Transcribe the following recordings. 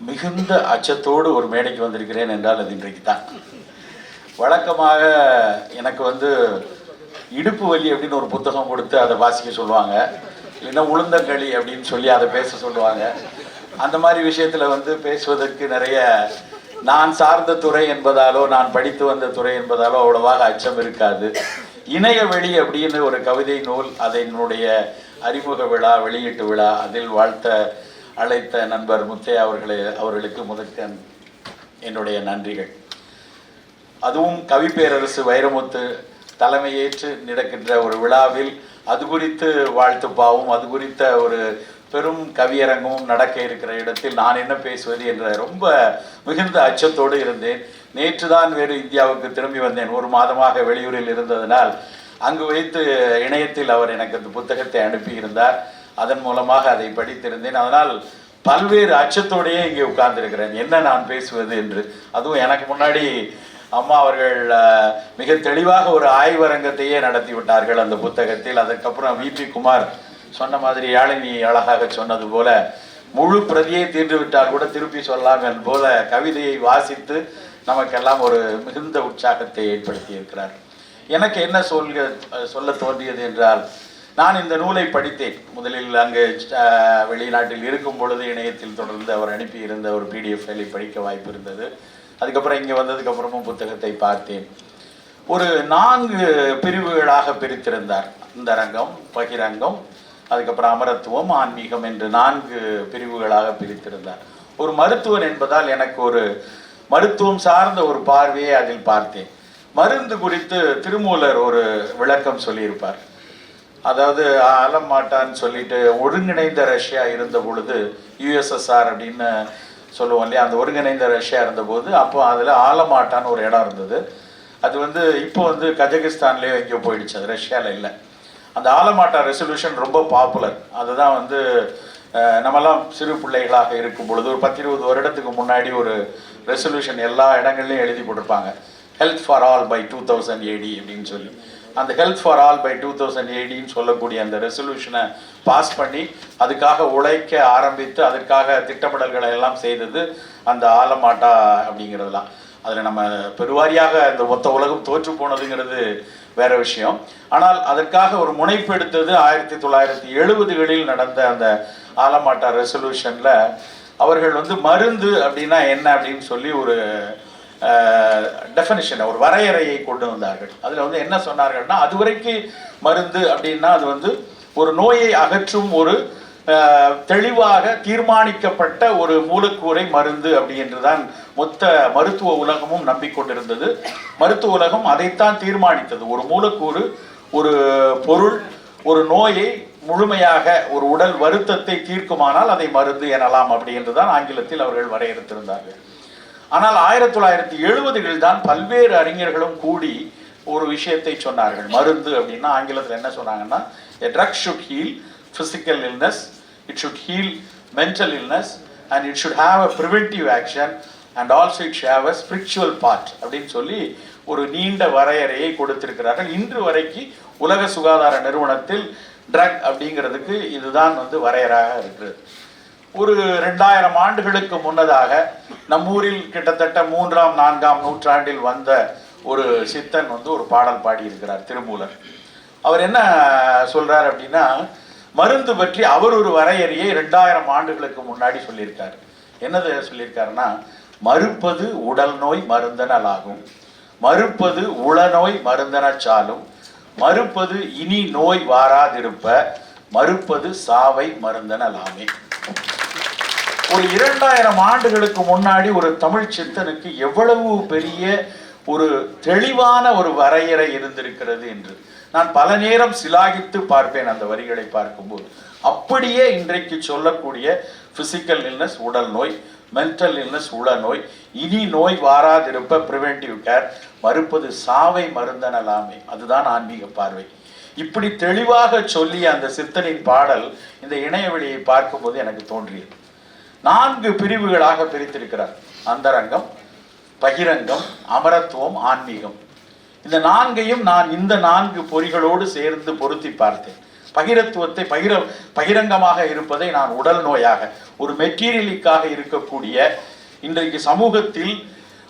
மிகுந்த அச்சத்தோடு ஒரு மேடைக்கு வந்திருக்கிறேன் என்றால் அது இன்றைக்கு தான் வழக்கமாக எனக்கு வந்து இடுப்பு வலி அப்படின்னு ஒரு புத்தகம் கொடுத்து அதை வாசிக்க சொல்லுவாங்க. இல்லைன்னா உளுந்தங்களி அப்படின்னு சொல்லி அதை பேச சொல்லுவாங்க. அந்த மாதிரி விஷயத்தில் வந்து பேசுவதற்கு நிறைய நான் சார்ந்த துறை என்பதாலோ நான் படித்து வந்த துறை என்பதாலோ அவ்வளவாக அச்சம் இருக்காது. இணைய வெளி அப்படின்னு ஒரு கவிதை நூல் அதனுடைய அறிமுக விழா வெளியீட்டு விழா அதில் வாழ்த்த அழைத்த நண்பர் முத்தையா அவர்களை அவர்களுக்கு முதற்க என்னுடைய நன்றிகள். அதுவும் கவி பேரரசு வைரமுத்து தலைமையேற்று நடக்கின்ற ஒரு விழாவில் அது குறித்து வாழ்த்துப்பாவும் அது குறித்த ஒரு பெரும் கவியரங்கமும் நடக்க இருக்கிற இடத்தில் நான் என்ன பேசுவது என்ற ரொம்ப மிகுந்த அச்சத்தோடு இருந்தேன். நேற்று தான் வேறு இந்தியாவுக்கு திரும்பி வந்தேன். ஒரு மாதமாக வெளியூரில் இருந்ததனால் அங்கு வைத்து இணையத்தில் அவர் எனக்கு அந்த புத்தகத்தை அனுப்பியிருந்தார். அதன் மூலமாக அதை படித்திருந்தேன். அதனால் பல்வேறு அச்சத்தோடையே இங்கே உட்கார்ந்திருக்கிறேன். என்ன நான் பேசுவது என்று. அதுவும் எனக்கு முன்னாடி அம்மா அவர்கள் மிக தெளிவாக ஒரு ஆய்வரங்கத்தையே நடத்தி விட்டார்கள் அந்த புத்தகத்தில். அதற்கப்புறம் விபி குமார் சொன்ன மாதிரி யாழினி அழகாக சொன்னது போல முழு பிரதியை தீர்ந்து விட்டால் கூட திருப்பி சொல்லாமல் போல கவிதையை வாசித்து நமக்கெல்லாம் ஒரு மிகுந்த உற்சாகத்தை ஏற்படுத்தி இருக்கிறார் எனக்கு என்ன சொல்க சொல்ல தோன்றியது என்றால் நான் இந்த நூலை படித்தேன். முதலில் அங்கு வெளிநாட்டில் இருக்கும் பொழுது இணையத்தில் தொடர்ந்து அவர் அனுப்பியிருந்த ஒரு பிடிஎஃப் ஃபைலை படிக்க வாய்ப்பு இருந்தது. அதுக்கப்புறம் இங்கே வந்ததுக்கு அப்புறமும் புத்தகத்தை பார்த்தேன். ஒரு நான்கு பிரிவுகளாக பிரித்திருந்தார். இந்த ரங்கம் பகிரங்கம் அதுக்கப்புறம் அமரத்துவம் ஆன்மீகம் என்று நான்கு பிரிவுகளாக பிரித்திருந்தார். ஒரு மருத்துவன் என்பதால் எனக்கு ஒரு மருத்துவம் சார்ந்த ஒரு பார்வையை அதில் பார்த்தேன். மருந்து குறித்து திருமூலர் ஒரு விளக்கம் சொல்லியிருப்பார். அதாவது அலமாட்டான்னு சொல்லிட்டு ஒருங்கிணைந்த ரஷ்யா இருந்த பொழுது யுஎஸ்எஸ்ஆர் அப்படின்னு சொல்லுவோம் இல்லையா? அந்த ஒருங்கிணைந்த ரஷ்யா இருந்தபோது அப்போ அதில் ஆலமாட்டான்னு ஒரு இடம் இருந்தது. அது வந்து இப்போ வந்து கஜகிஸ்தான்லேயோ எங்கேயோ போயிடுச்சு. அது ரஷ்யாவில் இல்லை. அந்த ஆலமாட்டா ரெசல்யூஷன் ரொம்ப பாப்புலர் அதுதான் வந்து நம்மலாம் சிறு பிள்ளைகளாக இருக்கும் பொழுது ஒரு பத்து இருபது வருடத்துக்கு முன்னாடி ஒரு ரெசல்யூஷன் எல்லா இடங்கள்லையும் எழுதி போட்டிருப்பாங்க. Health for all by two thousand A D அப்படின்னு சொல்லி. அந்த health for all by two thousand எயிட்டின்னு சொல்லக்கூடிய அந்த ரெசல்யூஷனை பாஸ் பண்ணி அதுக்காக உழைக்க ஆரம்பித்து அதற்காக திட்டமிடல்களை எல்லாம் செய்தது அந்த ஆலமாட்டா அப்படிங்கிறதுலாம். அதில் நம்ம பெருவாரியாக இந்த மொத்த உலகம் தோற்று போனதுங்கிறது வேற விஷயம். ஆனால் அதற்காக ஒரு முனைப்பு எடுத்தது ஆயிரத்தி தொள்ளாயிரத்தி எழுபதுகளில் நடந்த அந்த ஆலமாட்டா ரெசல்யூஷனில் அவர்கள் வந்து மருந்து அப்படின்னா என்ன அப்படின்னு சொல்லி ஒரு டெஃபனிஷனை ஒரு வரையறையை கொண்டு வந்தார்கள். அதில் வந்து என்ன சொன்னார்கள்னா அதுவரைக்கு மருந்து அப்படின்னா அது வந்து ஒரு நோயை அகற்றும் ஒரு தெளிவாக தீர்மானிக்கப்பட்ட ஒரு மூலக்கூறை மருந்து அப்படி என்றுதான் மொத்த மருத்துவ உலகமும் நம்பிக்கொண்டிருந்தது. மருத்துவ உலகம் அதைத்தான் தீர்மானித்தது. ஒரு மூலக்கூறு ஒரு பொருள் ஒரு நோயை முழுமையாக ஒரு உடல் வருத்தத்தை தீர்க்குமானால் அதை மருந்து எனலாம் அப்படி என்றுதான் ஆங்கிலத்தில் அவர்கள் வரையறுத்திருந்தார்கள். ஆனால் ஆயிரத்தி தொள்ளாயிரத்தி எழுபதுகளில் தான் பல்வேறு அறிஞர்களும் கூடி ஒரு விஷயத்தை சொன்னார்கள். மருந்து அப்படின்னா ஆங்கிலத்தில் என்ன சொன்னாங்கன்னா drug should heal physical illness it should heal mental illness and it should have a preventive action and also it it a spiritual part அப்படின்னு சொல்லி ஒரு நீண்ட வரையறையை கொடுத்திருக்கிறார்கள். இன்று வரைக்கு உலக சுகாதார நிறுவனத்தில் ட்ரக் அப்படிங்கிறதுக்கு இதுதான் வந்து வரையறாக இருக்கிறது ஒரு ரெண்டாயிரம் ஆண்டுகளுக்கு முன்னதாக நம் ஊரில் கிட்டத்தட்ட மூன்றாம் நான்காம் நூற்றாண்டில் வந்த ஒரு சித்தன் வந்து ஒரு பாடல் பாடியிருக்கிறார் திருமூலர். அவர் என்ன சொல்றார் அப்படின்னா மருந்து பற்றி அவர் ஒரு வரையறையை ரெண்டாயிரம் ஆண்டுகளுக்கு முன்னாடி சொல்லியிருக்கார். என்னது சொல்லியிருக்காருன்னா மறுப்பது உடல் நோய் மருந்தனலாகும். மறுப்பது உளநோய் மருந்தனச் சாலும் மறுப்பது இனி நோய் வாராதிருப்ப. மறுப்பது சாவை மருந்தனலாமே. ஒரு இரண்டாயிரம் ஆண்டுகளுக்கு முன்னாடி ஒரு தமிழ் சித்தனுக்கு எவ்வளவு பெரிய ஒரு தெளிவான ஒரு வரையறை இருந்திருக்கிறது என்று நான் பல நேரம் சிலாகித்து பார்ப்பேன் அந்த வரிகளை பார்க்கும்போது. அப்படியே இன்றைக்கு சொல்லக்கூடிய பிசிக்கல் இல்னஸ் உடல் நோய் மென்டல் இல்னஸ் உள நோய் இனி நோய் வாராதிருப்ப ப்ரிவென்டிவ் கேர் மறுப்பது சாவை மருந்தனலாமே. அதுதான் ஆன்மீக பார்வை. இப்படி தெளிவாக சொல்லிய அந்த சித்தனின் பாடல் இந்த இணையவெளியை பார்க்கும்போது எனக்கு தோன்றியது. நான்கு பிரிவுகளாக பிரித்திருக்கிறார். அந்தரங்கம் பகிரங்கம் அமரத்துவம் ஆன்மீகம். இந்த நான்கையும் நான் இந்த நான்கு பொறிகளோடு சேர்ந்து பொருத்தி பார்த்தேன். பகிரத்துவத்தை பகிர பகிரங்கமாக இருப்பதை நான் உடல் நோயாக ஒரு மெட்டீரியலுக்காக இருக்கக்கூடிய இன்றைக்கு சமூகத்தில்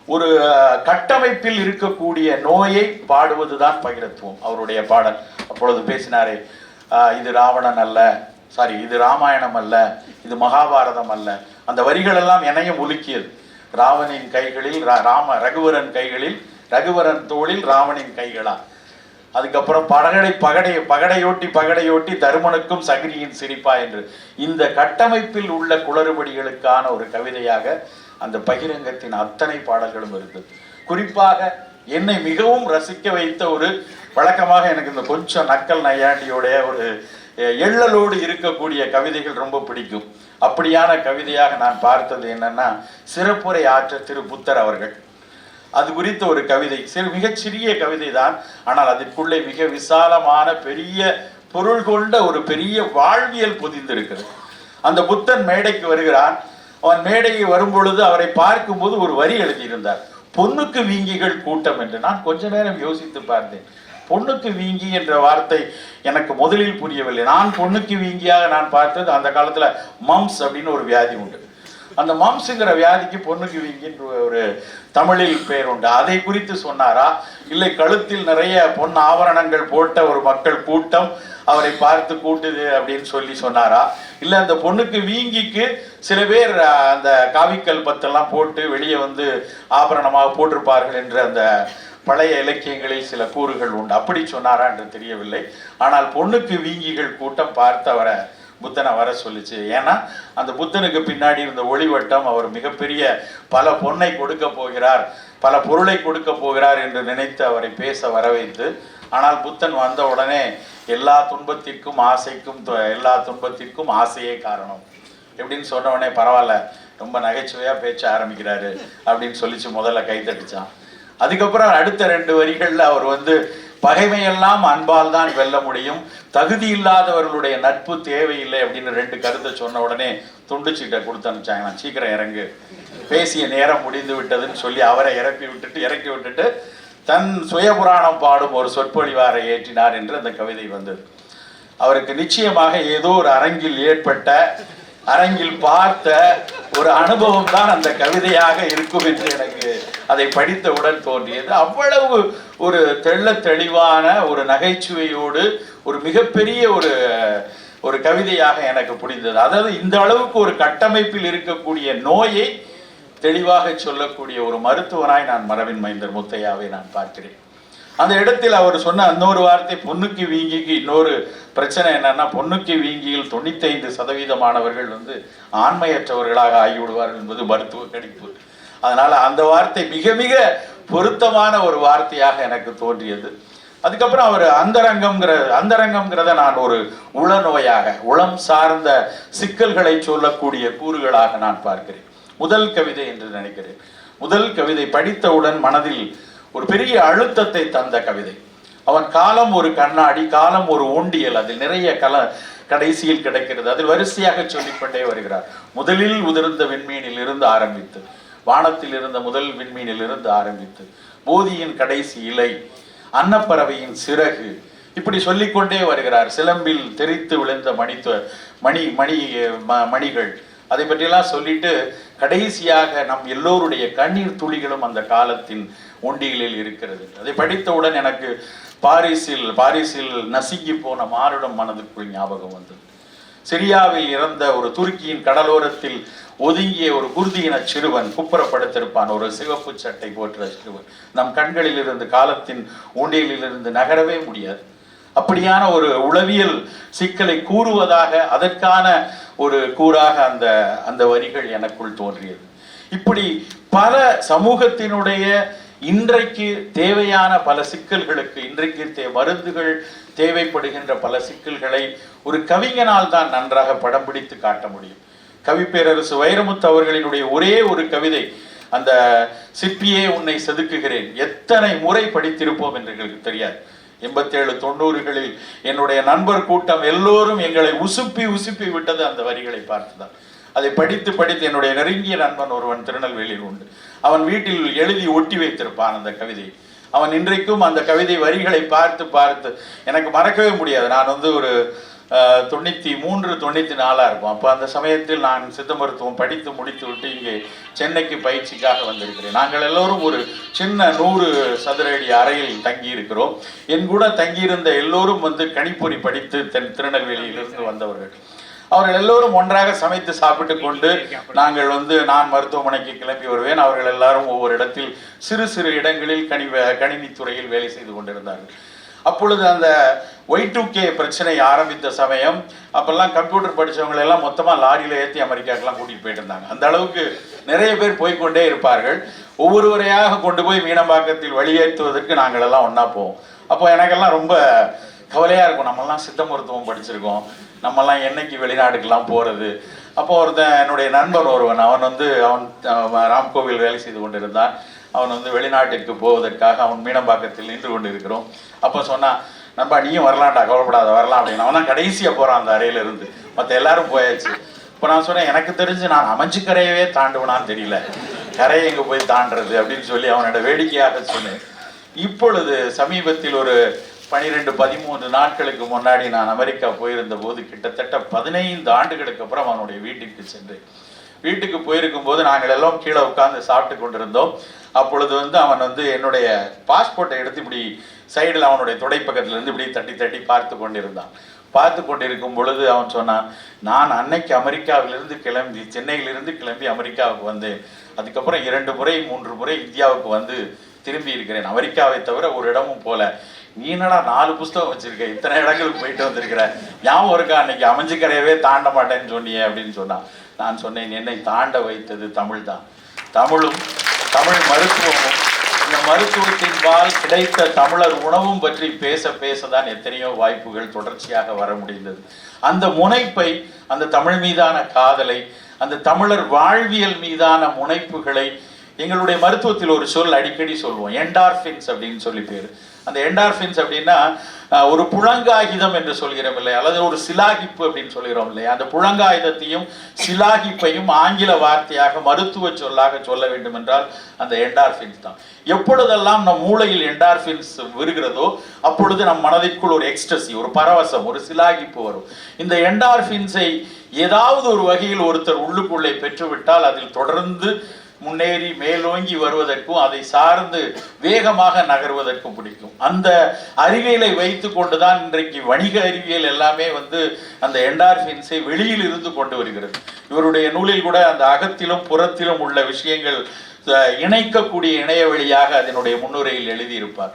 ஒரு கட்டமைப்பில் இருக்கக்கூடிய நோயை பாடுவதுதான் பகிரத்துவம் அவருடைய பாடல். அப்பொழுது பேசினாரே இது ராவணன் அல்ல சாரி இது ராமாயணம் அல்ல இது மகாபாரதம் அல்ல. அந்த வரிகள் எல்லாம் என்னையும் ஒலுக்கியது ராவணின் கைகளில் ரா- ராம ரகுவரன் கைகளில் ரகுவரன் தோளில் ராவணின் கைகளா. அதுக்கப்புறம் பகடை பகடை பகடையோட்டி பகடையோட்டி தருமனுக்கும் சகிரியின் சிரிப்பா என்று. இந்த கட்டமைப்பில் உள்ள குளறுபடிகளுக்கான ஒரு கவிதையாக அந்த பகிரங்கத்தின் அத்தனை பாடல்களும் இருக்குது குறிப்பாக என்னை மிகவும் ரசிக்க வைத்த ஒரு வழக்கமாக எனக்கு இந்த கொஞ்சம் நக்கல் நையாண்டியோடைய ஒரு எள்ளலோடு இருக்கக்கூடிய கவிதைகள் ரொம்ப பிடிக்கும். அப்படியான கவிதையாக நான் பார்த்தது என்னன்னா சிறப்புரை ஆற்ற திரு புத்தர் அவர்கள். அது குறித்த ஒரு கவிதை. சிறு மிகச்சிறிய கவிதை தான் ஆனால் அதற்குள்ளே மிக விசாலமான பெரிய பொருள் கொண்ட ஒரு பெரிய வாழ்வியல் புதிந்திருக்கிறது. அந்த புத்தன் மேடைக்கு வருகிறான். அவன் மேடைக்கு வரும்பொழுது அவரை பார்க்கும்போது ஒரு வரி எழுதியிருந்தார். பொண்ணுக்கு வீங்கிகள் கூட்டம் என்று நான் கொஞ்ச நேரம் யோசித்து பார்த்தேன். பொண்ணுக்கு வீங்கி என்ற வார்த்தை எனக்கு முதலில் புரியவில்லை. நான் பொண்ணுக்கு வீங்கியாக நான் பார்த்தது அந்த காலத்தில் மம்ஸ் அப்படின்னு ஒரு வியாதி உண்டு. அந்த மாம்சங்கிற வியாதிக்கு பொண்ணுக்கு வீங்கின்ற ஒரு தமிழில் பெயர் உண்டு. அதை குறித்து சொன்னாரா? இல்லை கழுத்தில் நிறைய பொன் ஆபரணங்கள் போட்ட ஒரு மக்கள் கூட்டம் அவரை பார்த்து கூட்டுது அப்படின்னு சொல்லி சொன்னாரா? இல்லை அந்த பொண்ணுக்கு வீங்கிக்கு சில பேர் அந்த காவிக்கல் பத்தெல்லாம் போட்டு வெளியே வந்து ஆபரணமாக போட்டிருப்பார்கள் என்ற அந்த பழைய இலக்கியங்களில் சில கூறுகள் உண்டு. அப்படி சொன்னாரா என்று தெரியவில்லை. ஆனால் பொண்ணுக்கு வீங்கிகள் கூட்டம் பார்த்து அவரை புத்தனை வர சொல்லிச்சு. ஏன்னா அந்த புத்தனுக்கு பின்னாடி இருந்த ஒளிவட்டம் அவர் மிகப்பெரிய பல பொண்ணை கொடுக்க போகிறார் பல பொருளை கொடுக்க போகிறார் என்று நினைத்து அவரை பேச வர வைத்து ஆனால் புத்தன் வந்த உடனே எல்லா துன்பத்திற்கும் ஆசைக்கும் எல்லா துன்பத்திற்கும் ஆசையே காரணம். எப்படின்னு சொன்ன உடனே பரவாயில்ல ரொம்ப நகைச்சுவையா பேச்ச ஆரம்பிக்கிறாரு அப்படின்னு சொல்லிச்சு முதல்ல கை அதுக்கப்புறம் அடுத்த ரெண்டு வரிகளில் அவர் வந்து பகைமையெல்லாம் அன்பால் தான் வெல்ல முடியும். தகுதி இல்லாதவர்களுடைய நட்பு தேவையில்லை அப்படின்னு ரெண்டு கருத்தை சொன்ன உடனே துண்டு சீட்டை கொடுத்து அனுப்பிச்சாங்க. நான் சீக்கிரம் இறங்கு. பேசிய நேரம் முடிந்து விட்டதுன்னு சொல்லி அவரை இறக்கி விட்டுட்டு இறக்கி விட்டுட்டு தன் சுயபுராணம் பாடும் ஒரு சொற்பொழிவாரை ஏற்றினார் என்று அந்த கவிதை வந்தது. அவருக்கு நிச்சயமாக ஏதோ ஒரு அரங்கில் ஏற்பட்ட அரங்கில் பார்த்த ஒரு அனுபவம் தான் அந்த கவிதையாக இருக்கும் என்று எனக்கு அதை படித்தவுடன் தோன்றியது. அவ்வளவு ஒரு தெள்ள தெளிவான ஒரு நகைச்சுவையோடு ஒரு மிகப்பெரிய ஒரு ஒரு கவிதையாக எனக்கு புரிந்தது. அதாவது இந்த அளவுக்கு ஒரு கட்டமைப்பில் இருக்கக்கூடிய நோயை தெளிவாக சொல்லக்கூடிய ஒரு மருத்துவனாய் நான் மரவின் மைந்தர் முத்தையாவை நான் பார்க்கிறேன். அந்த இடத்தில் அவர் சொன்ன இன்னொரு வார்த்தை பொண்ணுக்கு வீங்கிக்கு இன்னொரு பிரச்சனை என்னன்னா பொண்ணுக்கு வீங்கியில் தொண்ணூத்தைந்து சதவீதமானவர்கள் வந்து ஆண்மையற்றவர்களாக ஆகிவிடுவார்கள் என்பது மருத்துவ கணிப்பு. அதனால அந்த வார்த்தை மிக மிக பொருத்தமான ஒரு வார்த்தையாக எனக்கு தோன்றியது. அதுக்கப்புறம் அவர் அந்தரங்கம்ங்கிற அந்தரங்கம்ங்கிறத நான் ஒரு உளநோயாக உளம் சார்ந்த சிக்கல்களை சொல்லக்கூடிய கூறுகளாக நான் பார்க்கிறேன். முதல் கவிதை என்று நினைக்கிறேன். முதல் கவிதை படித்தவுடன் மனதில் ஒரு பெரிய அழுத்தத்தை தந்த கவிதை. அவன் காலம் ஒரு கண்ணாடி காலம் ஒரு ஊண்டியல். அதில் நிறைய கல கடைசியில் கிடைக்கிறது. அதில் வரிசையாக சொல்லிக்கொண்டே வருகிறார். முதலில் உதிர்ந்த விண்மீனில் இருந்து ஆரம்பித்து வானத்தில் இருந்த முதல் விண்மீனில் இருந்து ஆரம்பித்து போதியின் கடைசி இலை அன்னப்பறவையின் சிறகு. இப்படி சொல்லிக்கொண்டே வருகிறார். சிலம்பில் தெரித்து விழுந்த மணித்துவ மணி மணி ம- மணிகள். அதை பற்றியெல்லாம் சொல்லிட்டு கடைசியாக நம் எல்லோருடைய கண்ணீர் துளிகளும் அந்த காலத்தின் ஒண்டிகளில் இருக்கிறது. அதை படித்தவுடன் எனக்கு பாரிஸில் பாரிஸில் நசுங்கி போன மானுடம் மனதுக்குள் ஞாபகம் வந்தது. சிரியாவில் இறந்த ஒரு துருக்கியின் கடலோரத்தில் ஒதுங்கிய ஒரு குருதியின சிறுவன் குப்புறப்படுத்திருப்பான். ஒரு சிவப்பு சட்டை போற்ற சிறுவன். நம் கண்களில் இருந்து காலத்தின் ஊண்டியலில் இருந்து நகரவே முடியாது. அப்படியான ஒரு உளவியல் சிக்கலை கூறுவதாக அதற்கான ஒரு கூறாக அந்த அந்த வரிகள் எனக்குள் தோன்றியது. இப்படி பல சமூகத்தினுடைய இன்றைக்கு தேவையான பல சிக்கல்களுக்கு இன்றைக்கு தே மருந்துகள் தேவைப்படுகின்ற பல சிக்கல்களை ஒரு கவிஞனால் தான் நன்றாக படம் பிடித்து காட்ட முடியும். கவிப்பேரரசு வைரமுத்து அவர்களினுடைய ஒரே ஒரு கவிதை அந்த சிற்பியே உன்னை செதுக்குகிறேன். எத்தனை முறை படித்திருப்போம் என்று எங்களுக்கு தெரியாது. எண்பத்தேழு தொண்ணூறுகளில் என்னுடைய நண்பர் கூட்டம் எல்லோரும் எங்களை உசுப்பி உசுப்பி விட்டது அந்த வரிகளை பார்த்துதான். அதை படித்து படித்து என்னுடைய நெருங்கிய நண்பன் ஒருவன் திருநெல்வேலியில் உண்டு. அவன் வீட்டில் எழுதி ஒட்டி வைத்திருப்பான் அந்த கவிதை. அவன் இன்றைக்கும் அந்த கவிதை வரிகளை பார்த்து பார்த்து எனக்கு மறக்கவே முடியாது. நான் வந்து ஒரு தொண்ணூற்றி மூன்று தொண்ணூற்றி நாலாக இருக்கும். அப்போ அந்த சமயத்தில் நான் சித்த மருத்துவம் படித்து முடித்து விட்டு இங்கே சென்னைக்கு பயிற்சிக்காக வந்திருக்கிறேன். நாங்கள் எல்லோரும் ஒரு சின்ன நூறு சதுர அடி அறையில் தங்கி இருக்கிறோம் என் கூட தங்கியிருந்த எல்லோரும் வந்து கணிப்பொறி படித்து தென் திருநெல்வேலியிலிருந்து வந்தவர்கள். அவர்கள் எல்லோரும் ஒன்றாக சமைத்து சாப்பிட்டு கொண்டு நாங்கள் வந்து நான் மருத்துவமனைக்கு கிளம்பி வருவேன். அவர்கள் எல்லாரும் ஒவ்வொரு இடத்தில் சிறு சிறு இடங்களில் கணி கணினித்துறையில் வேலை செய்து கொண்டிருந்தார்கள். அப்பொழுது அந்த ஒய் டூ கே பிரச்சனை ஆரம்பித்த சமயம் அப்போல்லாம் கம்ப்யூட்டர் படிச்சவங்களை எல்லாம் மொத்தமாக லாரியில் ஏற்றி அமெரிக்காக்கெல்லாம் கூட்டிகிட்டு போயிட்டு இருந்தாங்க அந்த அளவுக்கு நிறைய பேர் போய்க்கொண்டே இருப்பார்கள். ஒவ்வொருவரையாக கொண்டு போய் மீனம்பாக்கத்தில் வெளியேற்றுவதற்கு நாங்கள் எல்லாம் ஒன்றா போவோம். அப்போ எனக்கெல்லாம் ரொம்ப கவலையாக இருக்கும். நம்மெல்லாம் சித்த மருத்துவம் படிச்சிருக்கோம். நம்மெல்லாம் என்னைக்கு வெளிநாட்டுக்கெல்லாம் போகிறது அப்போ ஒருத்தன் என்னுடைய நண்பன் ஒருவன் அவன் வந்து அவன் ராம்கோவில் வேலை செய்து கொண்டிருந்தான். அவன் வந்து வெளிநாட்டிற்கு போவதற்காக அவன் மீனம்பாக்கத்தில் நின்று கொண்டு இருக்கிறோம் அப்போ சொன்னான் நண்பா நீயும் வரலாம்டா கவலைப்படாத வரலாம் அப்படின்னு. அவன் தான் கடைசியாக போகிறான் அந்த அறையில இருந்து. மற்ற எல்லாரும் போயாச்சு. இப்போ நான் சொன்னேன் எனக்கு தெரிஞ்சு நான் அமைச்சு கரையவே தாண்டுவனான்னு தெரியல. கரையை எங்கே போய் தாண்டுறது அப்படின்னு சொல்லி அவனோட வேடிக்கையாக சொன்னேன். இப்பொழுது சமீபத்தில் ஒரு பனிரெண்டு பதிமூன்று நாட்களுக்கு முன்னாடி நான் அமெரிக்கா போயிருந்த போது கிட்டத்தட்ட பதினைந்து ஆண்டுகளுக்கு அப்புறம் அவனுடைய வீட்டுக்கு சென்றேன். வீட்டுக்கு போயிருக்கும் போது நாங்கள் எல்லாம் கீழே உட்காந்து சாப்பிட்டு கொண்டிருந்தோம். அப்பொழுது வந்து அவன் வந்து என்னுடைய பாஸ்போர்ட்டை எடுத்து இப்படி சைடில் அவனுடைய துடைப்பக்கத்துல இருந்து இப்படி தட்டி தட்டி பார்த்து கொண்டிருந்தான். பார்த்து கொண்டிருக்கும் பொழுது அவன் சொன்னான் நான் அன்னைக்கு அமெரிக்காவிலிருந்து கிளம்பி சென்னையிலிருந்து கிளம்பி அமெரிக்காவுக்கு வந்தேன். அதுக்கப்புறம் இரண்டு முறை மூன்று முறை இந்தியாவுக்கு வந்து திரும்பி இருக்கிறேன். அமெரிக்காவை தவிர ஒரு இடமும் போல. நீ என்னடா நாலு புஸ்தகம் வச்சிருக்க? இத்தனை இடங்களுக்கு போயிட்டு வந்திருக்கிற? ஞாபகம் இருக்கா? அன்னைக்கு அமைஞ்சிக்கரையவே தாண்ட மாட்டேன்னு சொன்னியே அப்படின்னு சொன்னான். நான் சொன்னேன் என்னை தாண்ட வைத்தது தமிழ் தான் தமிழும் தமிழ் மருத்துவமும் இந்த மருத்துவத்தின்பால் கிடைத்த தமிழர் உணவும் பற்றி பேச பேச தான் எத்தனையோ வாய்ப்புகள் தொடர்ச்சியாக வர முடிந்தது. அந்த முனைப்பை அந்த தமிழ் மீதான காதலை அந்த தமிழர் வாழ்வியல் மீதான முனைப்புகளை எங்களுடைய மருத்துவத்தில் ஒரு சொல் அடிக்கடி சொல்லுவோம் என்டார்ஃபின்ஸ் அப்படின்னு சொல்லி பேர். அந்த என்டார்ஃபின்ஸ் அப்படின்னா ஒரு புழங்காயுதம் என்று சொல்கிறோம் இல்லையா? அல்லது ஒரு சிலாகிப்பு அப்படின்னு சொல்கிறோம் இல்லையா? அந்த புழங்காயுதத்தையும் சிலாகிப்பையும் ஆங்கில வார்த்தையாக மருத்துவ சொல்லாக சொல்ல வேண்டும் என்றால் அந்த என்டார்ஃபின்ஸ் தான். எப்பொழுதெல்லாம் நம் மூளையில் என்டார்ஃபின்ஸ் வருகிறதோ அப்பொழுது நம் மனதிற்குள் ஒரு எக்ஸ்டசி ஒரு பரவசம் ஒரு சிலாகிப்பு வரும். இந்த என்டார்ஃபின்ஸை ஏதாவது ஒரு வகையில் ஒருத்தர் உள்ளுக்குள்ளே பெற்றுவிட்டால் அதில் தொடர்ந்து முன்னேறி மேலோங்கி வருவதற்கும் அதை சார்ந்து வேகமாக நகர்வதற்கும் பிடிக்கும். அந்த அறிவியலை வைத்து கொண்டுதான் இன்றைக்கு வணிக அறிவியல் எல்லாமே வந்து அந்த என்டார்பின்ஸை வெளியில் இருந்து கொண்டு வருகிறது. இவருடைய நூலில் கூட அந்த அகத்திலும் புறத்திலும் உள்ள விஷயங்கள் இணைக்கக்கூடிய இணைய வழியாக அதனுடைய முன்னுரையில் எழுதியிருப்பார்.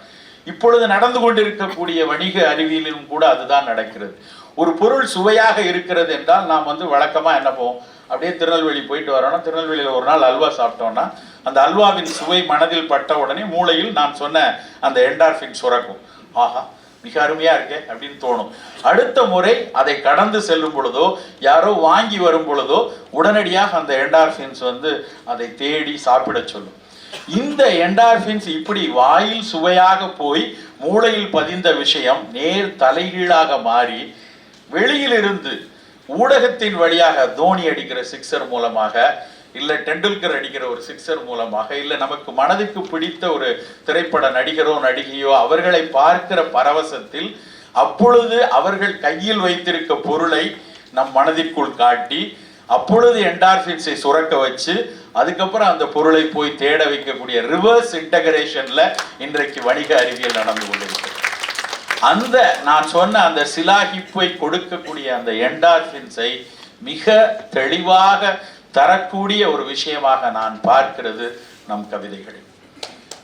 இப்பொழுது நடந்து கொண்டிருக்கக்கூடிய வணிக அறிவியலிலும் கூட அதுதான் நடக்கிறது. ஒரு பொருள் சுவையாக இருக்கிறது என்றால் நாம் வந்து வழக்கமாக என்ன போவோம் அப்படியே திருநெல்வேலி போயிட்டு வரோம்னா திருநெல்வேலியில் ஒரு நாள் அல்வா சாப்பிட்டோன்னா அந்த அல்வாவின் சுவை மனதில் பட்ட உடனே மூளையில் நான் சொன்ன அந்த என்டார்ஃபின் சுரக்கும். ஆஹா மிக அருமையா இருக்கே அப்படின்னு தோணும். அடுத்த முறை அதை கடந்து செல்லும் பொழுதோ யாரோ வாங்கி வரும் பொழுதோ உடனடியாக அந்த என்டார்ஃபின்ஸ் வந்து அதை தேடி சாப்பிட சொல்லும். இந்த என்டார்ஃபின்ஸ் இப்படி வாயில் சுவையாக போய் மூளையில் பதிந்த விஷயம் நேர் தலைகீழாக மாறி வெளியிலிருந்து ஊடகத்தின் வழியாக தோனி அடிக்கிற சிக்ஸர் மூலமாக இல்ல டெண்டுல்கர் அடிக்கிற ஒரு சிக்ஸர் மூலமாக இல்ல நமக்கு மனதுக்கு பிடித்த ஒரு திரைப்பட நடிகரோ நடிகையோ அவர்களை பார்க்கிற பரவசத்தில் அப்பொழுது அவர்கள் கையில் வைத்திருக்க பொருளை நம் மனதிற்குள் காட்டி அப்பொழுது என்டார்பின்ஸை சுரக்க வச்சு அதுக்கப்புறம் அந்த பொருளை போய் தேட வைக்கக்கூடிய ரிவர்ஸ் இன்டகரேஷன்ல இன்றைக்கு வணிக அறிவியல் நடந்து கொண்டிருக்கிறது. அந்த நான் சொன்ன அந்த சிலாகிப்பை கொடுக்கக்கூடிய அந்த என்டார்பின்ஸை மிக தெளிவாக தரக்கூடிய ஒரு விஷயமாக நான் பார்க்கிறது நம் கவிதைகளை.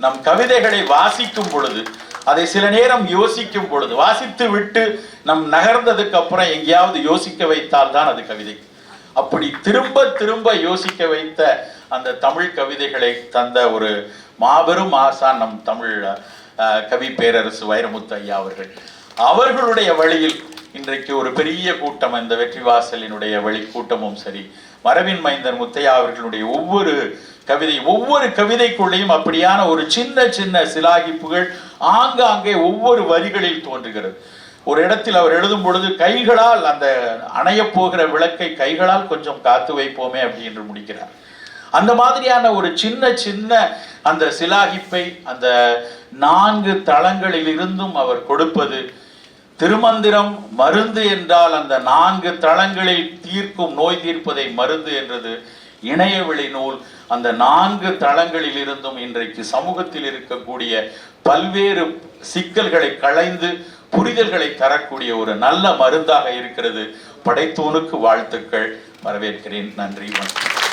நம் கவிதைகளை வாசிக்கும் பொழுது அதை சில நேரம் யோசிக்கும் பொழுது வாசித்து விட்டு நம் நகர்ந்ததுக்கு அப்புறம் எங்கேயாவது யோசிக்க வைத்தால் தான் அது கவிதை. அப்படி திரும்ப திரும்ப யோசிக்க வைத்த அந்த தமிழ் கவிதைகளை தந்த ஒரு மாபெரும் ஆசான் நம் தமிழ் கவி பேரரசு வைரமுத்து ஐயா அவர்கள். அவர்களுடைய வழியில் இன்றைக்கு ஒரு பெரிய கூட்டம் இந்த வெற்றி வாசலினுடைய வழி கூட்டமும் சரி மரபின் மைந்தன் முத்தையா அவர்களுடைய ஒவ்வொரு கவிதை ஒவ்வொரு கவிதைக்குள்ளேயும் அப்படியான ஒரு சின்ன சின்ன சிலாகிப்புகள் ஆங்காங்கே ஒவ்வொரு வரிகளில் தோன்றுகிறது. ஒரு இடத்தில் அவர் எழுதும் பொழுது கைகளால் அந்த அணையப் போகிற விளக்கை கைகளால் கொஞ்சம் காத்து வைப்போமே அப்படி என்று முடிக்கிறார். அந்த மாதிரியான ஒரு சின்ன சின்ன அந்த சிலாகிப்பை அந்த நான்கு தளங்களில் இருந்தும் அவர் கொடுப்பது திருமந்திரம் மருந்து என்றால் அந்த நான்கு தளங்களில் தீர்க்கும் நோய் தீர்ப்பதை மருந்து என்றது. இணையவழி நூல் அந்த நான்கு தளங்களில் இருந்தும் இன்றைக்கு சமூகத்தில் இருக்கக்கூடிய பல்வேறு சிக்கல்களை களைந்து புரிதல்களை தரக்கூடிய ஒரு நல்ல மருந்தாக இருக்கிறது. படைத்தோனுக்கு வாழ்த்துக்கள். வரவேற்கிறேன். நன்றி வணக்கம்.